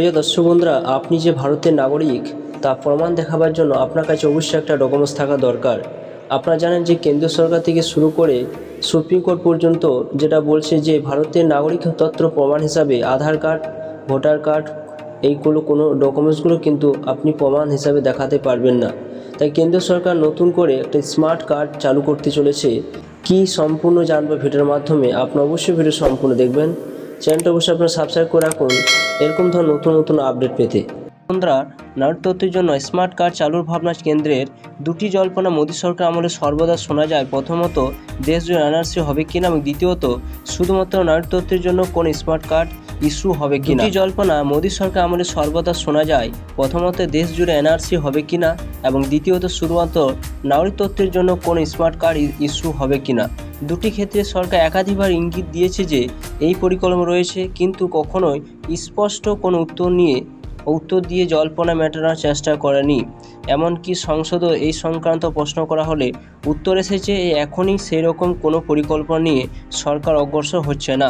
প্রিয় দর্শক বন্ধুরা, আপনি যে ভারতের নাগরিক, তা প্রমাণ দেখাবার জন্য আপনার কাছে অবশ্যই একটা ডকুমেন্টস থাকা দরকার। আপনারা জানেন যে কেন্দ্রীয় সরকার থেকে শুরু করে সুপ্রিম কোর্ট পর্যন্ত যেটা বলছে যে ভারতের নাগরিক তত্ত্ব প্রমাণ হিসাবে আধার কার্ড, ভোটার কার্ড, এইগুলো কোনো ডকুমেন্টসগুলো কিন্তু আপনি প্রমাণ হিসাবে দেখাতে পারবেন না। তাই কেন্দ্র সরকার নতুন করে একটা স্মার্ট কার্ড চালু করতে চলেছে। কি সম্পূর্ণ জানব ভিডিওর মাধ্যমে আপনি অবশ্যই ভিডিও সম্পূর্ণ দেখবেন। চ্যানেলটা অবশ্যই আপনার সাবস্ক্রাইব করে রাখুন। এরকম ধর নতুন নতুন আপডেট পেতে। বন্ধুরা নারী তথ্যের জন্য স্মার্ট কার্ড চালুর ভাবনা কেন্দ্রের দুটি জল্পনা মোদী সরকার আমলে সর্বদা শোনা যায়। প্রথমত, দেশ জুড়ে এনআরসি হবে কিনা এবং দ্বিতীয়ত, শুধুমাত্র নারী তথ্যের জন্য কোন স্মার্ট কার্ড ইস্যু হবে কিনা? দুটি জল্পনা মোদী সরকার আমলে সর্বদা শোনা যায়। প্রথমত, দেশ জুড়ে এনআরসি হবে কিনা এবং দ্বিতীয়ত, শুধুমাত্র নাগরিক তথ্যের জন্য কোন স্মার্ট কার্ড ইস্যু হবে কিনা? দুটি ক্ষেত্রে সরকার একাধিকবার ইঙ্গিত দিয়েছে যে এই পরিকল্পনা রয়েছে, কিন্তু কখনোই স্পষ্ট কোনো উত্তর নিয়ে উত্তর দিয়ে জল্পনা মেটানোর চেষ্টা করেনি। এমনকি সংসদও এই সংক্রান্ত প্রশ্ন করা হলে উত্তর এসেছে এখনই সেই রকম কোনো পরিকল্পনা নিয়ে সরকার অগ্রসর হচ্ছে না।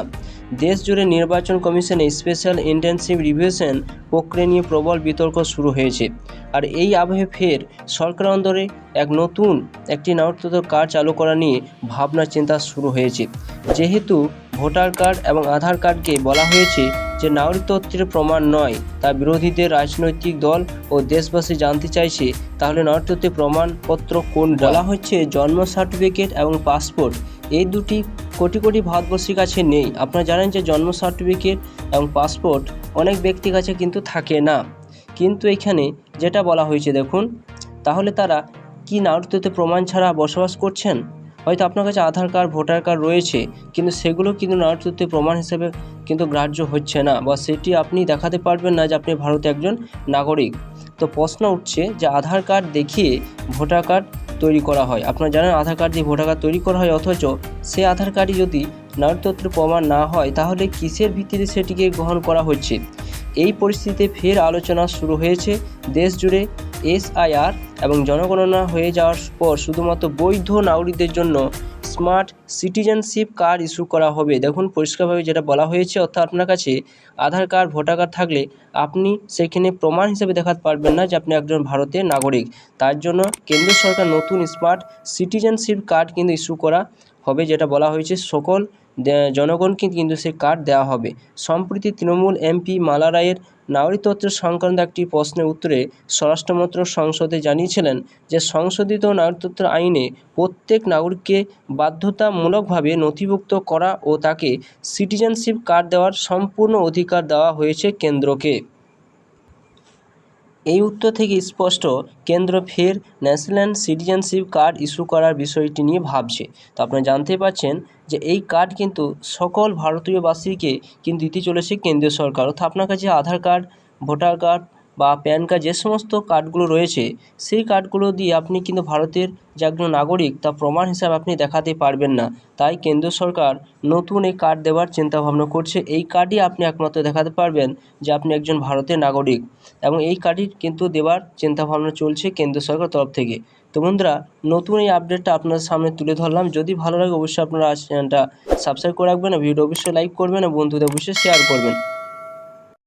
দেশ জুড়ে নির্বাচন কমিশনে স্পেশাল ইন্টেন্সিভ রিভিউশন প্রক্রিয়া নিয়ে প্রবল বিতর্ক শুরু হয়েছে। আর এই আবহে ফের সরকার অন্দরে এক নতুন, একটি নাগরিকত্ব কার্ড চালু করা নিয়ে ভাবনা চিন্তা শুরু হয়েছে। যেহেতু ভোটার কার্ড এবং আধার কার্ডকে বলা হয়েছে যে নাগরিকত্বের প্রমাণ নয়, তা বিরোধীদের রাজনৈতিক দল ও দেশবাসী জানতে চাইছে, তাহলে নাগরিকত্বের প্রমাণপত্র কোন বলা হচ্ছে জন্ম সার্টিফিকেট এবং পাসপোর্ট। এই দুটি কোটি কোটি ভারতবর্ষীর কাছে নেই। আপনারা জানেন যে জন্ম সার্টিফিকেট এবং পাসপোর্ট অনেক ব্যক্তির কাছে কিন্তু থাকে না। কিন্তু এখানে যেটা বলা হয়েছে, দেখুন, তাহলে তারা কি নাগরিকত্বের প্রমাণ ছাড়া বসবাস করছেন? হয়তো আপনার কাছে আধার কার্ড, ভোটার কার্ড রয়েছে, কিন্তু সেগুলো কিন্তু নাগরিকত্বের প্রমাণ হিসেবে কিন্তু গ্রাহ্য হচ্ছে না বা সেটি আপনি দেখাতে পারবেন না যে আপনি ভারতে একজন নাগরিক। তো প্রশ্ন উঠছে যে আধার কার্ড দেখিয়ে ভোটার কার্ড তৈরি করা হয়। আপনারা জানেন আধার কার্ড দিয়ে ভোটার কার্ড তৈরি করা হয়, অথচ সেই আধার কার্ডই যদি নাগরিকত্বের প্রমাণ না হয়, তাহলে কিসের ভিত্তিতে সেটিকে গ্রহণ করা হচ্ছে? এই পরিস্থিতিতে ফের আলোচনা শুরু হয়েছে। দেশ জুড়ে এসআইআর এবং জনগণনা হয়ে যাওয়ার পর শুধুমাত্র বৈধ নাগরিকদের জন্য স্মার্ট সিটিজেনশিপ কার্ড ইস্যু করা হবে। দেখুন, পরিষ্কারভাবে যেটা বলা হয়েছে, অর্থাৎ আপনার কাছে আধার কার্ড, ভোটার কার্ড থাকলে আপনি সেখানে প্রমাণ হিসেবে দেখাতে পারবেন না যে আপনি একজন ভারতের নাগরিক। তার জন্য কেন্দ্র সরকার নতুন স্মার্ট সিটিজেনশিপ কার্ড কিন্তু ইস্যু করা হবে যেটা বলা হয়েছে, সকল জনগণকে কিন্তু সেই কার্ড দেওয়া হবে। সম্প্রতি তৃণমূল এমপি মালা রায়ের নাগরিকত্ব সংক্রান্ত একটি প্রশ্নের উত্তরে স্বরাষ্ট্রমন্ত্রক সংসদে জানিয়েছিলেন যে, সংশোধিত নাগরিকত্ব আইনে প্রত্যেক নাগরিককে বাধ্যতামূলকভাবে নথিভুক্ত করা ও তাকে সিটিজেনশিপ কার্ড দেওয়ার সম্পূর্ণ অধিকার দেওয়া হয়েছে কেন্দ্রকে। এই উত্তর থেকে স্পষ্ট কেন্দ্র ফের ন্যাশনাল সিটিজেনশিপ কার্ড ইস্যু করার বিষয়টি নিয়ে ভাবছে। তো আপনারা জানতে পারছেন যে এই কার্ড কিন্তু সকল ভারতীয়বাসীকে কিন্তু দিতে চলেছে কেন্দ্রীয় সরকার। অর্থাৎ আপনার কাছে আধার কার্ড, ভোটার কার্ড বা প্যান কার্ড যে সমস্ত কার্ডগুলো রয়েছে, সেই কার্ডগুলো দিয়ে আপনি কিন্তু ভারতের যে একজন নাগরিক, তা প্রমাণ হিসাবে আপনি দেখাতে পারবেন না। তাই কেন্দ্র সরকার নতুন এই কার্ড দেওয়ার চিন্তাভাবনা করছে। এই কার্ডই আপনি একমাত্র দেখাতে পারবেন যে আপনি একজন ভারতের নাগরিক। এবং এই কার্ডই কিন্তু দেওয়ার চিন্তাভাবনা চলছে কেন্দ্র সরকার তরফ থেকে। তো বন্ধুরা, নতুন এই আপডেটটা আপনাদের সামনে তুলে ধরলাম। যদি ভালো লাগে, অবশ্যই আপনারা চ্যানেলটা সাবস্ক্রাইব করে রাখবেন ভিডিও অবশ্যই লাইক করবেন, আর বন্ধুদের অবশ্যই শেয়ার করবেন।